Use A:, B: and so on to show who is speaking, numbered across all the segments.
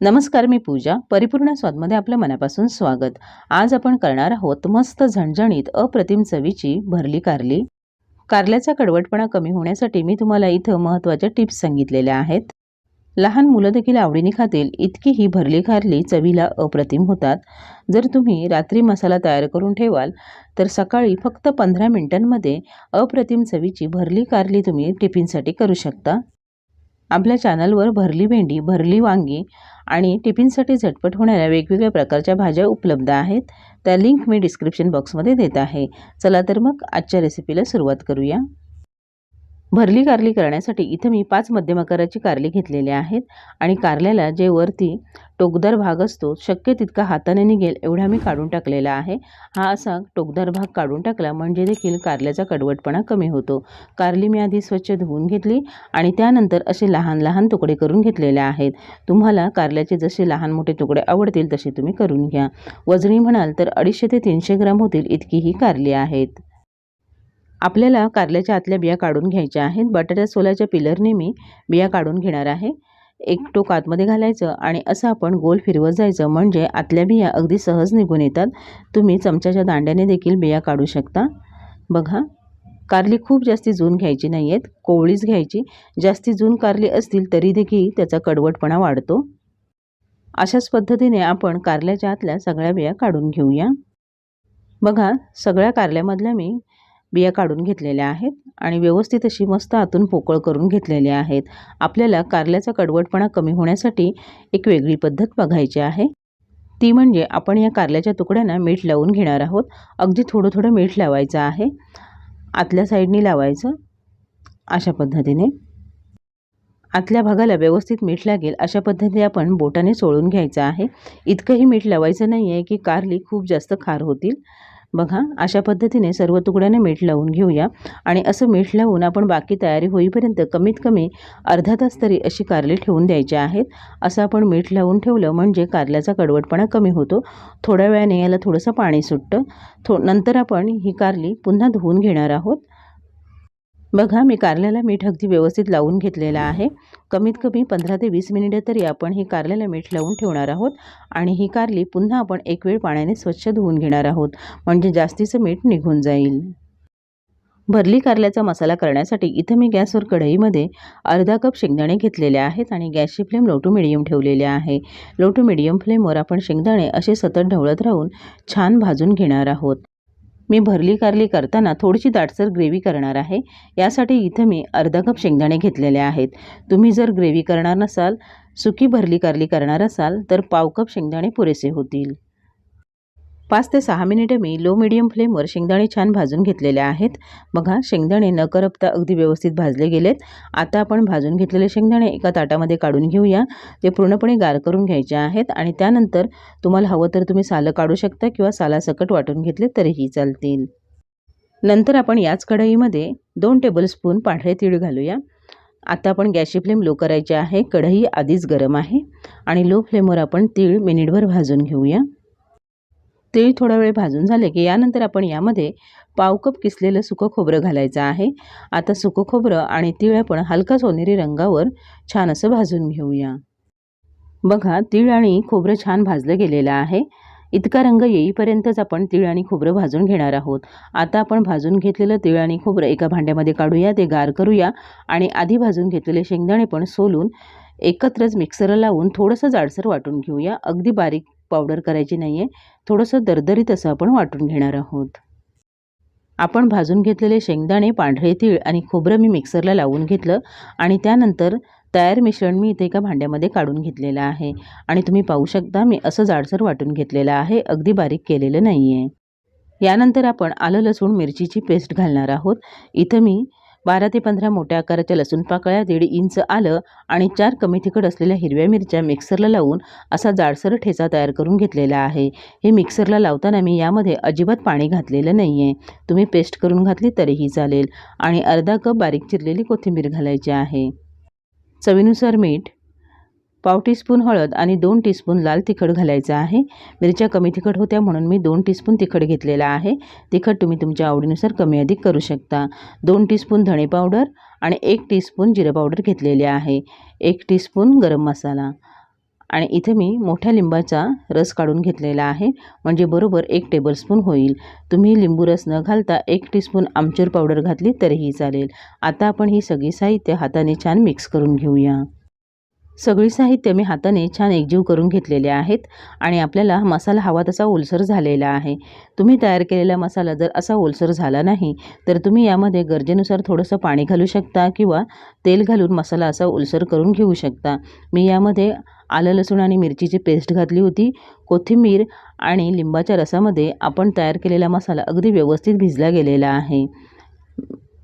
A: नमस्कार मी पूजा. परिपूर्ण स्वादमध्ये आपलं मनापासून स्वागत. आज आपण करणार आहोत मस्त झणझणीत अप्रतिम चवीची भरली कारली. कारल्याचा कडवटपणा कमी होण्यासाठी मी तुम्हाला इथं महत्त्वाच्या टिप्स सांगितलेल्या आहेत. लहान मुलं देखील आवडीने खातील इतकी ही भरली कारली चवीला अप्रतिम होतात. जर तुम्ही रात्री मसाला तयार करून ठेवाल तर सकाळी फक्त पंधरा मिनिटांमध्ये अप्रतिम चवीची भरली कारली तुम्ही टिफिनसाठी करू शकता. आपल्या चॅनलवर भरली भेंडी भरली वांगी आणि टिफिनसाठी झटपट होणाऱ्या वेगवेगळ्या प्रकारच्या भाज्या उपलब्ध आहेत. त्या लिंक मी डिस्क्रिप्शन बॉक्समध्ये देत आहे. चला तर मग आजच्या रेसिपीला सुरुवात करूया. भरली कारली करण्यासाठी इथं मी पाच मध्यम आकाराची कारली घेतलेली आहेत आणि कारल्याला जे वरती टोकदार भाग असतो शक्य तितका हाताने निघेल एवढा मी काढून टाकलेला आहे. हा असा टोकदार भाग काढून टाकला म्हणजे देखील कारल्याचा कडवटपणा कमी होतो. कारली मी आधी स्वच्छ धुवून घेतली आणि त्यानंतर असे लहान लहान तुकडे करून घेतलेले आहेत. तुम्हाला कारल्याचे जसे लहान मोठे तुकडे आवडतील तसे तुम्ही करून घ्या. वजनी म्हणाल तर अडीचशे ते तीनशे ग्राम होतील इतकी ही कारली आहेत. आपल्याला कारल्याच्या आतल्या बिया काढून घ्यायच्या आहेत. बटाट्या सोल्याच्या पिलरने मी बिया काढून घेणार आहे. एक टोक आतमध्ये घालायचं आणि असं आपण गोल फिरवत जायचं. म्हणजे आतल्या बिया अगदी सहज निघून येतात. तुम्ही चमच्याच्या दांड्याने देखील बिया काढू शकता. बघा कारली खूप जास्ती जून घ्यायची नाही आहेत कोवळीच घ्यायची. जास्ती जून कारली असतील तरी देखील त्याचा कडवटपणा वाढतो. अशाच पद्धतीने आपण कारल्याच्या आतल्या सगळ्या बिया काढून घेऊया. बघा सगळ्या कारल्यामधल्या मी बिया काढून घेतलेल्या आहेत आणि व्यवस्थित अशी मस्त आतून पोकळ करून घेतलेल्या आहेत. आपल्याला कारल्याचा कडवटपणा कमी होण्यासाठी एक वेगळी पद्धत बघायची आहे. ती म्हणजे आपण या कारल्याच्या तुकड्यांना मीठ लावून घेणार आहोत. अगदी थोडं थोडं मीठ लावायचं आहे. आतल्या साईडनी लावायचं अशा पद्धतीने. आतल्या भागाला व्यवस्थित मीठ लागेल अशा पद्धतीने आपण बोटाने सोळून घ्यायचं आहे. इतकंही मीठ लावायचं नाही आहे की कारली खूप जास्त खार होतील. बघा अशा पद्धतीने सर्व तुकड्याने मीठ लावून घेऊया आणि असं मीठ लावून आपण बाकी तयारी होईपर्यंत कमीत कमी अर्धा तास तरी अशी कारली ठेवून द्यायची आहेत. असं आपण मीठ लावून ठेवलं म्हणजे कारल्याचा कडवटपणा कमी होतो. थोड्या वेळाने याला थोडंसं पाणी सुटतं. थो नंतर आपण ही कारली पुन्हा धुवून घेणार आहोत. बघा मी कारल्याला मीठ अगदी व्यवस्थित लावून घेतलेलं आहे. कमीत कमी पंधरा ते वीस मिनिटं तरी आपण ही कारल्याला मीठ लावून ठेवणार आहोत आणि ही कारली पुन्हा आपण एक वेळ पाण्याने स्वच्छ धुवून घेणार आहोत म्हणजे जास्तीचं मीठ निघून जाईल. भरली कारल्याचा मसाला करण्यासाठी इथं मी गॅसवर कढईमध्ये अर्धा कप शेंगदाणे घेतलेले आहेत आणि गॅसची फ्लेम लो टू मिडियम ठेवलेले आहे. लो टू मिडियम फ्लेमवर आपण शेंगदाणे असे सतत ढवळत राहून छान भाजून घेणार आहोत. मी भरली कारली करताना थोडीशी दाटसर ग्रेव्ही करणार आहे. यासाठी इथं मी अर्धा कप शेंगदाणे घेतलेले आहेत. तुम्ही जर ग्रेव्ही करणार नसाल सुकी भरली कारली करणार असाल तर पाव कप शेंगदाणे पुरेसे होतील. पाच ते सहा मिनिटं मी लो मिडियम फ्लेमवर शेंगदाणे छान भाजून घेतलेले आहेत. बघा शेंगदाणे न करपता अगदी व्यवस्थित भाजले गेलेत. आता आपण भाजून घेतलेले शेंगदाणे एका ताटामध्ये काढून घेऊया. ते पूर्णपणे गार करून घ्यायचे आहेत आणि त्यानंतर तुम्हाला हवं तर तुम्ही सालं काढू शकता किंवा सालासकट वाटून घेतले तरीही चालतील. नंतर आपण याच कढईमध्ये दोन टेबलस्पून पांढरे तीळ घालूया. आता आपण गॅसची फ्लेम लो करायची आहे. कढई आधीच गरम आहे. आणि लो फ्लेमवर आपण तीळ मिनिटभर भाजून घेऊया. तीळ थोडा वेळ भाजून झाले की यानंतर आपण यामध्ये पाव कप किसलेलं सुकं खोबरं घालायचं आहे. आता सुकं खोबरं आणि तीळ आपण हलका सोनेरी रंगावर छान असं भाजून घेऊया. बघा तीळ आणि खोबरं छान भाजलं गेलेलं आहे. इतका रंग येईपर्यंतच आपण तीळ आणि खोबरं भाजून घेणार आहोत. आता आपण भाजून घेतलेलं तीळ आणि खोबरं एका भांड्यामध्ये काढूया ते गार करूया आणि आधी भाजून घेतलेले शेंगदाणे पण सोलून एकत्रच मिक्सरला लावून थोडंसं जाडसर वाटून घेऊया. अगदी बारीक पावडर करायची नाही आहे थोडंसं दरदरीत असं आपण वाटून घेणार आहोत. आपण भाजून घेतलेले शेंगदाणे पांढरे तीळ आणि खोबरं मी मिक्सरला लावून घेतलं आणि त्यानंतर तयार मिश्रण मी इथे एका भांड्यामध्ये काढून घेतलेलं आहे. आणि तुम्ही पाहू शकता मी असं जाडसर वाटून घेतलेलं आहे अगदी बारीक केलेलं नाही आहे यानंतर आपण आलं लसूण मिरचीची पेस्ट घालणार आहोत. इथं मी बारा ते पंधरा मोठ्या आकाराच्या लसूण पाकळ्या दीड इंच आलं आणि चार कमी तिखट असलेल्या हिरव्या मिरच्या मिक्सरला लावून असा जाडसर ठेचा तयार करून घेतलेला आहे. हे मिक्सरला लावताना मी यामध्ये अजिबात पाणी घातलेलं नाही आहे तुम्ही पेस्ट करून घातली तरीही चालेल. आणि अर्धा कप बारीक चिरलेली कोथिंबीर घालायची आहे. चवीनुसार मीठ पाव टीस्पून हळद आणि दोन टीस्पून लाल तिखट घालायचं आहे. मिरच्या कमी तिखट होत्या म्हणून मी दोन टीस्पून तिखट घेतलेला आहे. तिखट तुम्ही तुमच्या आवडीनुसार कमी अधिक करू शकता. दोन टीस्पून धणे पावडर आणि एक टीस्पून जिरं पावडर घेतलेले आहे. एक टीस्पून गरम मसाला. आणि इथे मी मोठ्या लिंबाचा रस काढून घेतलेला आहे. म्हणजे बरोबर एक टेबलस्पून होईल. तुम्ही लिंबू रस न घालता एक टीस्पून आमचूर पावडर घातली तरीही चालेल. आता आपण ही सगळी साहित्य हाताने छान मिक्स करून घेऊया. सगळी साहित्य मी हाताने छान एकजीव करून घेतलेले आहेत आणि आपल्याला मसाला हवा तसा ओलसर झालेला आहे. तुम्ही तयार केलेला मसाला जर असा ओलसर झाला नाही तर तुम्ही यामध्ये गरजेनुसार थोडंसं पाणी घालू शकता किंवा तेल घालून मसाला असा ओलसर करून घेऊ शकता. मी यामध्ये आलं लसूण आणि मिरचीची पेस्ट घातली होती. कोथिंबीर आणि लिंबाच्या रसामध्ये आपण तयार केलेला मसाला अगदी व्यवस्थित भिजला गेलेला आहे.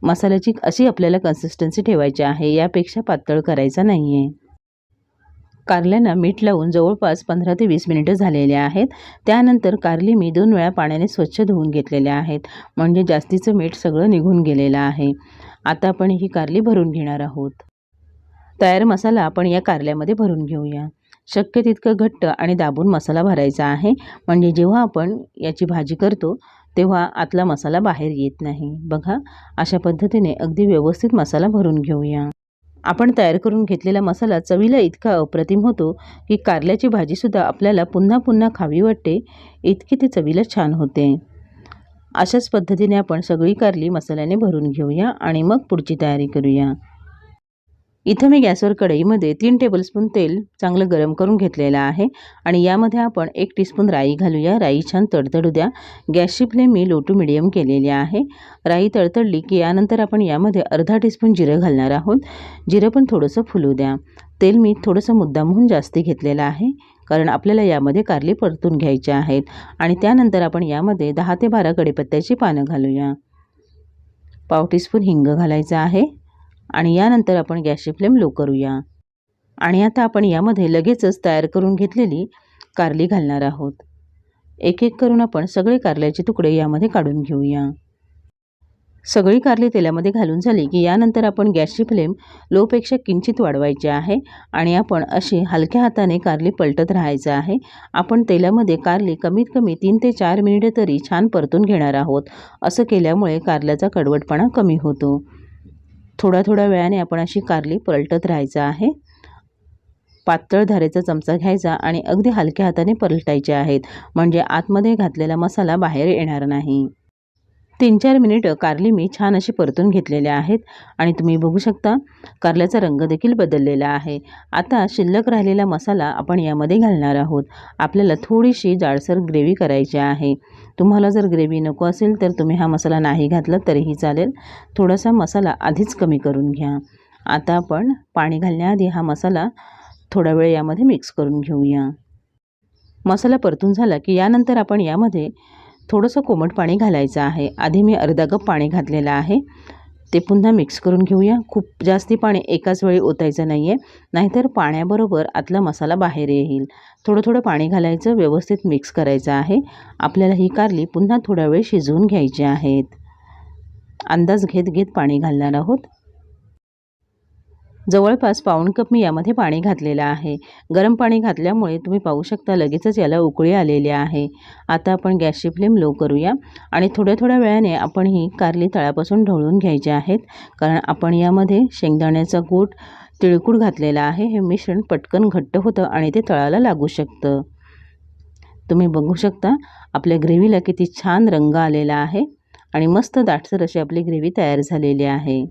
A: मसाल्याची अशी आपल्याला कन्सिस्टन्सी ठेवायची आहे यापेक्षा पातळ करायचा नाही आहे कारल्यांना मीठ लावून जवळपास पंधरा ते वीस मिनिटं झालेले आहेत. त्यानंतर कारली मी दोन वेळा पाण्याने स्वच्छ धुवून घेतलेले आहेत. म्हणजे जास्तीचं मीठ सगळं निघून गेलेलं आहे. आता आपण ही कारली भरून घेणार आहोत. तयार मसाला आपण या कारल्यामध्ये भरून घेऊया. शक्य तितकं घट्ट आणि दाबून मसाला भरायचा आहे. म्हणजे जेव्हा आपण याची भाजी करतो तेव्हा आतला मसाला बाहेर येत नाही. बघा अशा पद्धतीने अगदी व्यवस्थित मसाला भरून घेऊया. आपण तयार करून घेतलेला मसाला चवीला इतका अप्रतिम होतो की कारल्याची भाजीसुद्धा आपल्याला पुन्हा पुन्हा खावी वाटते इतकी ती चवीला छान होते. अशाच पद्धतीने आपण सगळी कारली मसाल्याने भरून घेऊया आणि मग पुढची तयारी करूया. इथं मी गॅसवर कढईमध्ये तीन टेबलस्पून तेल चांगलं गरम करून घेतलेलं आहे आणि यामध्ये आपण एक टीस्पून राई घालूया. राई छान तडतडू द्या. गॅसची फ्लेम मी लो टू मिडियम केलेली आहे. राई तडतडली की यानंतर आपण यामध्ये अर्धा टीस्पून जिरं घालणार आहोत. जिरं पण थोडंसं फुलू द्या. तेल मी थोडंसं मुद्दामहून जास्ती घेतलेलं आहे कारण आपल्याला यामध्ये कारली परतून घ्यायचे आहेत आणि त्यानंतर आपण यामध्ये दहा ते बारा कढीपत्त्याची पानं घालूया. पाव टीस्पून हिंग घालायचं आहे. आणि यानंतर आपण गॅसची फ्लेम लो करूया. आणि आता आपण यामध्ये लगेचच तयार करून घेतलेली कारली घालणार आहोत. एक एक करून आपण सगळे कारल्याचे तुकडे यामध्ये काढून घेऊया. सगळी कारली तेलामध्ये घालून झाली की यानंतर आपण गॅसची फ्लेम लोपेक्षा किंचित वाढवायची आहे आणि आपण अशी हलक्या हाताने कारली पलटत राहायचं आहे. आपण तेलामध्ये कारली कमीत कमी तीन ते चार मिनिटे तरी छान परतून घेणार आहोत. असं केल्यामुळे कारल्याचा कडवटपणा कमी होतो. थोड्या थोड्या वेळाने आपण अशी कारली पलटत राहायचं आहे. पातळ धारेचा चमचा घ्यायचा आणि अगदी हलक्या हाताने पलटायचे आहेत. म्हणजे आतमध्ये घातलेला मसाला बाहेर येणार नाही. तीन चार मिनिटं कारली मी छान अशी परतून घेतलेल्या आहेत आणि तुम्ही बघू शकता कारल्याचा रंग देखील बदललेला आहे. आता शिल्लक राहिलेला मसाला आपण यामध्ये घालणार आहोत. आपल्याला थोडीशी जाडसर ग्रेव्ही करायची आहे. तुम्हाला जर ग्रेव्ही नको असेल तर तुम्ही हा मसाला नाही घातला तरीही चालेल. थोडासा मसाला आधीच कमी करून घ्या. आता आपण पाणी घालण्याआधी हा मसाला थोडा वेळ यामध्ये मिक्स करून घेऊया. मसाला परतून झाला की यानंतर आपण यामध्ये थोडंसं कोमट पाणी घालायचं आहे. आधी मी अर्धा कप पाणी घातलेलं आहे. ते पुन्हा मिक्स करून घेऊया. खूप जास्ती पाणी एकाच वेळी ओतायचं नाही आहे नाहीतर पाण्याबरोबर आतला मसाला बाहेर येईल. थोडं थोडं पाणी घालायचं व्यवस्थित मिक्स करायचं आहे. आपल्याला ही कारली पुन्हा थोडा वेळ शिजवून घ्यायची आहेत. अंदाज घेत घेत पाणी घालणार आहोत. जवळपास पाऊण कप मी यामध्ये पाणी घातलेलं आहे. गरम पाणी घातल्यामुळे तुम्ही पाहू शकता लगेचच याला उकळी आलेली आहे. आता आपण गॅसची फ्लेम लो करूया आणि थोड्या थोड्या वेळाने आपण ही कारली तळापासून ढवळून घ्यायची आहेत. कारण आपण यामध्ये शेंगदाण्याचा कूट तिळकूट घातलेला आहे. हे मिश्रण पटकन घट्ट होतं आणि ते तळाला लागू शकतं. तुम्ही बघू शकता आपल्या ग्रेव्हीला किती छान रंग आलेला आहे आणि मस्त दाटसर अशी आपली ग्रेव्ही तयार झालेली आहे.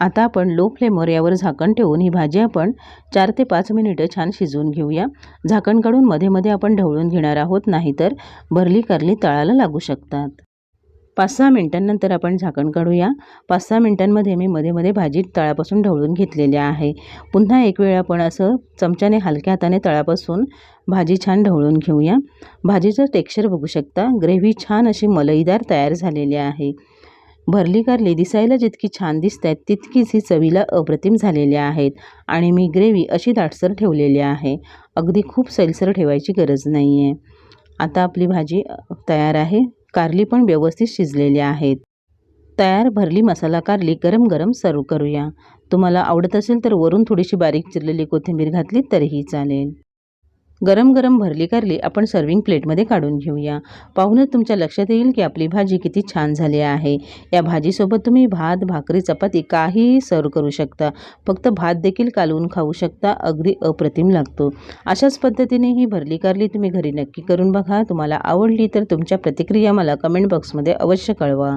A: आता आपण लो फ्लेमवर यावर झाकण ठेवून ही भाजी आपण चार ते पाच मिनिटं छान शिजवून घेऊया. झाकण काढून मध्ये मध्ये आपण ढवळून घेणार आहोत नाहीतर भरली करली तळाला लागू शकतात. पाच सहा मिनटांनंतर आपण झाकण काढूया. पाच सहा मिनटांमध्ये मी मध्ये मध्ये भाजी तळापासून ढवळून घेतलेली आहे. पुन्हा एक वेळ आपण असं चमच्याने हलक्या हाताने तळापासून भाजी छान ढवळून घेऊया. भाजीचं टेक्स्चर बघू शकता. ग्रेव्ही छान अशी मलईदार तयार झालेली आहे. भरली कारली दिसायला जितकी छान दिसत आहेत तितकीच ही चवीला अप्रतिम झालेली आहेत आणि मी ग्रेव्ही अशी दाटसर ठेवलेली आहे. अगदी खूप सैलसर ठेवायची गरज नाही आहे आता आपली भाजी तयार आहे. कारली पण व्यवस्थित शिजलेली आहेत. तयार भरली मसाला कारली गरम गरम सर्व करूया. तुम्हाला आवडत असेल तर वरून थोडीशी बारीक चिरलेली कोथिंबीर घातली तरीही चालेल. गरम गरम भरली कारली आपण सर्विंग प्लेटमध्ये काढून घेऊया. पाहूनच तुमच्या लक्षात येईल की आपली भाजी किती छान झाली आहे. या भाजीसोबत तुम्ही भात भाकरी चपाती काहीही सर्व करू शकता. फक्त भात देखील कालवून खाऊ शकता अगदी अप्रतिम लागतो. अशाच पद्धतीने ही भरली कारली तुम्ही घरी नक्की करून बघा. तुम्हाला आवडली तर तुमच्या प्रतिक्रिया मला कमेंट बॉक्समध्ये अवश्य कळवा.